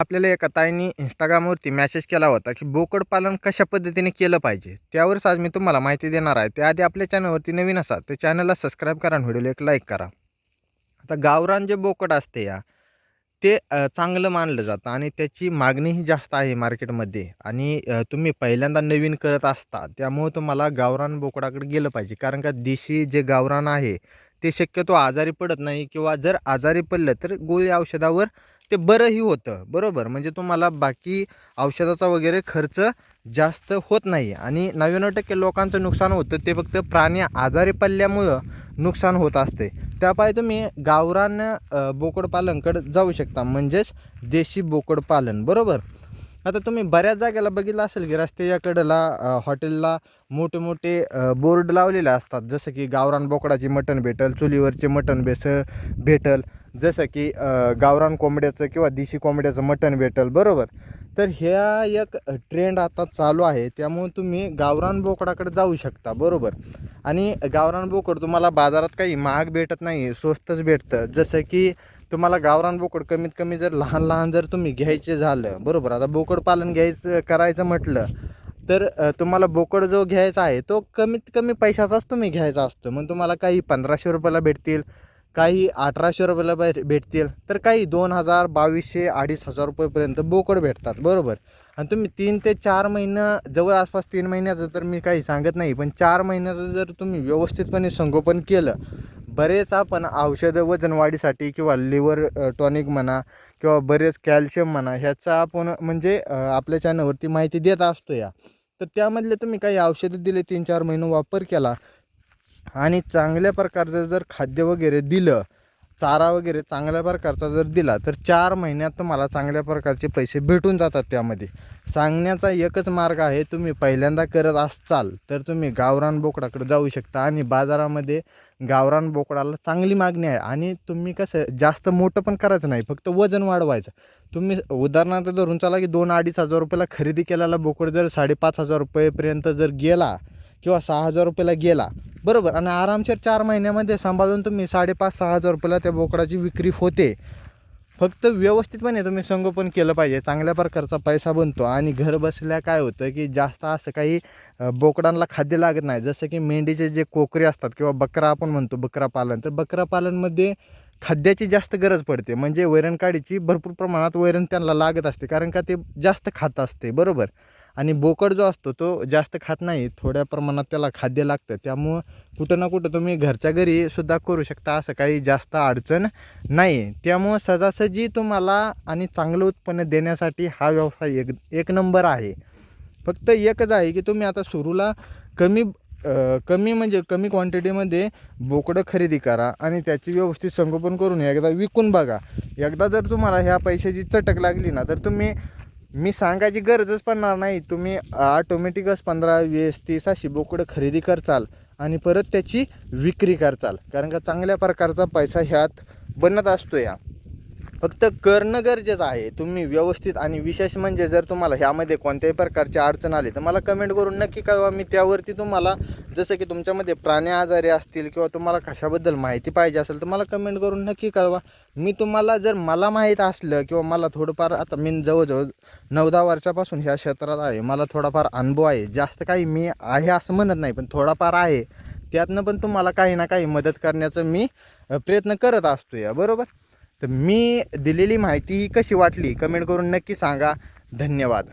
आपल्याला एका ताईंनी इंस्टाग्रामवरती मॅसेज केला होता की बोकड पालन कशा पद्धतीने केलं पाहिजे? त्यावरच आज मी तुम्हाला माहिती देणार आहे. त्याआधी आपल्या चॅनलवरती नवीन असा तर चॅनलला सबस्क्राईब करा व्हिडिओला एक लाईक करा. आता गावरान जे बोकड असते या ते चांगलं मानलं जातं आणि त्याची मागणीही जास्त आहे मार्केटमध्ये आणि तुम्ही पहिल्यांदा नवीन करत असता त्यामुळं तुम्हाला गावरान बोकडाकडे गेलं पाहिजे. कारण का देशी जे गावरान आहे ते शक्यतो आजारी पडत नाही किंवा जर आजारी पडलं तर गोळी औषधावर ते बरंही होतं बरोबर? म्हणजे तुम्हाला बाकी औषधाचा वगैरे खर्च जास्त होत नाही आणि नव्याण्णव टक्के लोकांचं नुकसान होतं ते फक्त प्राणी आजारी पडल्यामुळं नुकसान होत असते. त्यापायी तुम्ही गावरान बोकडपालनकडं जाऊ शकता म्हणजेच देशी बोकडपालन बरोबर? आता तुम्ही बऱ्याच जागेला बघितलं असेल की रस्त्याच्या कडेला हॉटेलला मोठे मोठे बोर्ड लावलेले असतात. जसं की गावरान बोकडाची मटण भेटल चुलीवरचे मटण बेसळ भेटल. जसं की गावरान कोंबड्याचं किंवा देशी कोंबड्याचं मटण भेटल बरोबर? तर ह्या एक ट्रेंड आता चालू आहे. त्यामुळे तुम्ही गावरान बोकडाकडे जाऊ शकता बरोबर? आणि गावरान बोकड तुम्हाला बाजारात काही महाग भेटत नाही स्वस्तच भेटतं. जसं की तुम्हाला गावरान बोकड कमीत कमी जर लहान लहान जर तुम्ही घ्यायचे झालं बरोबर. आता बोकड पालन घ्यायचं करायचं म्हटलं तर तुम्हाला बोकड जो घ्यायचा आहे तो कमीत कमी पैशाचाच तुम्ही घ्यायचा असतो. मग तुम्हाला काही पंधराशे रुपयाला भेटतील काही अठराशे रुपयाला भेट भेटतील तर काही दोन हजार बावीसशे अडीच हजार रुपयेपर्यंत बोकड भेटतात बरोबर. आणि तुम्ही तीन ते चार महिनं जवळ आसपास तीन महिन्याचं तर मी काही सांगत नाही पण चार महिन्याचं जर तुम्ही व्यवस्थितपणे संगोपन केलं बरेच आपण औषधं वजन वाढीसाठी किंवा लिव्हर टॉनिक म्हणा किंवा बरेच कॅल्शियम म्हणा ह्याचा आपण म्हणजे आपल्या चॅनलवरती माहिती देत असतो या. तर त्यामधले तुम्ही काही औषधं दिले तीन चार महिने वापर केला आणि चांगल्या प्रकारचं जर खाद्य वगैरे दिलं चारा वगैरे चांगल्या प्रकारचा जर दिला तर चार महिन्यात तुम्हाला चांगल्या प्रकारचे पैसे भेटून जातात त्यामध्ये. सांगण्याचा एकच मार्ग आहे तुम्ही पहिल्यांदा करत असाल तर तुम्ही गावरान बोकडाकडे जाऊ शकता आणि बाजारामध्ये गावरान बोकडाला चांगली मागणी आहे. आणि तुम्ही कसं जास्त मोठं पण करायचं नाही फक्त वजन वाढवायचं. तुम्ही उदाहरणार्थ धरून चला की दोन अडीच हजार रुपयाला खरेदी केलेला बोकड जर साडेपाच हजार रुपयेपर्यंत जर गेला किंवा सहा हजार रुपयाला गेला बरोबर. आणि आरामशीर चार महिन्यामध्ये सांभाळून तुम्ही साडेपाच सहा हजार रुपयाला त्या बोकडाची विक्री होते. फक्त व्यवस्थितपणे तुम्ही संगोपन केलं पाहिजे. चांगल्या प्रकारचा पैसा बनतो आणि घर बसल्या काय होतं की जास्त असं काही बोकडांना खाद्य लागत नाही. जसं की मेंढीचे जे कोकरे असतात किंवा बकरा आपण म्हणतो बकरा पालन तर बकरा पालनमध्ये खाद्याची जास्त गरज पडते. म्हणजे वैरणकाडीची भरपूर प्रमाणात वैरण त्यांना लागत असते. कारण का ते जास्त खात असते. बरोबर? आणि बोकड जो असतो तो जास्त खात नाही. थोड्या प्रमाणात त्याला खाद्य लागतं. त्यामुळं कुठं ना कुठं तुम्ही घरच्या घरी सुद्धा करू शकता. असं काही जास्त अडचण नाही त्यामुळं सहजासहजी तुम्हाला आणि चांगलं उत्पन्न देण्यासाठी हा व्यवसाय एक एक नंबर आहे. फक्त एकच आहे की तुम्ही आता सुरूला कमी कमी म्हणजे कमी क्वांटिटीमध्ये बोकडं खरेदी करा आणि त्याची व्यवस्थित संगोपन करून एकदा विकून बघा. एकदा जर तुम्हाला ह्या पैशाची चटक लागली ना तर तुम्ही मी सांगायची गरजच पडणार नाही. तुम्ही ऑटोमॅटिकच पंधरा वीस तीस अशी बोकडं खरेदी करचाल आणि परत त्याची विक्री करचाल. कारण का चांगल्या प्रकारचा पैसा ह्यात बनत असतो या. फक्त करणं गरजेचं आहे. तुम्ही व्यवस्थित आणि विशेष म्हणजे जर तुम्हाला ह्यामध्ये कोणत्याही प्रकारची अडचण आली तर मला कमेंट करून नक्की कळवा. मी त्यावरती तुम्हाला जसं की तुमच्यामध्ये प्राणी आजारी असतील किंवा तुम्हाला कशाबद्दल माहिती पाहिजे असेल तर मला कमेंट करून नक्की कळवा. मी तुम्हाला जर मला माहीत असलं किंवा मला थोडंफार आता मी जवळजवळ नऊ दहा वर्षापासून ह्या क्षेत्रात आहे. मला थोडाफार अनुभव आहे. जास्त काही मी आहे असं म्हणत नाही पण थोडाफार आहे. त्यातनं पण तुम्हाला काही ना काही मदत करण्याचं मी प्रयत्न करत असतो या बरोबर? तर मी दिलेली माहिती ही कशी वाटली? कमेंट करून नक्की सांगा. धन्यवाद.